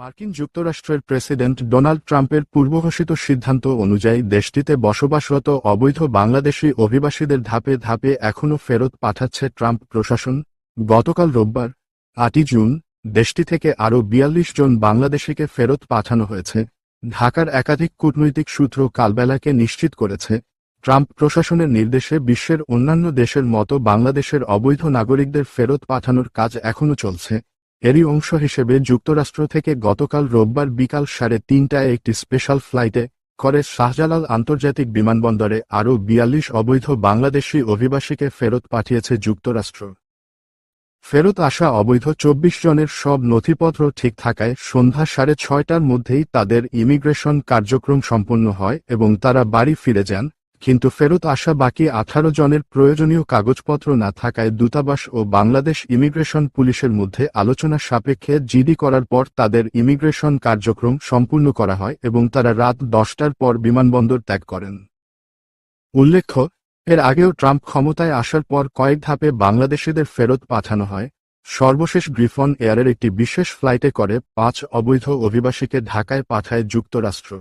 মার্কিন যুক্তরাষ্ট্রের president Donald ট্রাম্পের পূর্বঘোষিত সিদ্ধান্ত অনুযায়ী দেশটিতে বসবাসরত অবৈধ বাংলাদেশি অভিবাসীদের ধাপে ধাপে এখনও ফেরত পাঠাচ্ছে ট্রাম্প প্রশাসন। গতকাল রোববার, আটই জুন, দেশটি থেকে আরও বিয়াল্লিশ জন বাংলাদেশিকে ফেরত পাঠানো হয়েছে। ঢাকার একাধিক কূটনৈতিক সূত্র কালবেলাকে নিশ্চিত করেছে, ট্রাম্প প্রশাসনের নির্দেশে বিশ্বের অন্যান্য দেশের মতো বাংলাদেশের অবৈধ নাগরিকদের ফেরত পাঠানোর কাজ এখনও চলছে। এরই অংশ হিসেবে যুক্তরাষ্ট্র থেকে গতকাল রোববার বিকাল সাড়ে তিনটায় একটি স্পেশাল ফ্লাইটে করে শাহজালাল আন্তর্জাতিক বিমানবন্দরে আরও বিয়াল্লিশ অবৈধ বাংলাদেশি অভিবাসীকে ফেরত পাঠিয়েছে যুক্তরাষ্ট্র। ফেরত আসা অবৈধ চব্বিশ জনের সব নথিপত্র ঠিক থাকায় সন্ধ্যা সাড়ে ছয়টার মধ্যেই তাদের ইমিগ্রেশন কার্যক্রম সম্পন্ন হয় এবং তারা বাড়ি ফিরে যান কিন্তু ফেরত আসা বাকি আঠারো জনের প্রয়োজনীয় কাগজপত্র না থাকায় দূতাবাস ও বাংলাদেশ ইমিগ্রেশন পুলিশের মধ্যে আলোচনা সাপেক্ষে জিডি করার পর তাদের ইমিগ্রেশন কার্যক্রম সম্পূর্ণ করা হয় এবং তারা রাত দশটার পর বিমানবন্দর ত্যাগ করেন। উল্লেখ্য, এর আগেও ট্রাম্প ক্ষমতায় আসার পর কয়েক ধাপে বাংলাদেশিদের ফেরত পাঠানো হয়। সর্বশেষ গ্রিফন এয়ারের একটি বিশেষ ফ্লাইটে করে পাঁচ অবৈধ অভিবাসীকে ঢাকায় পাঠায় যুক্তরাষ্ট্র।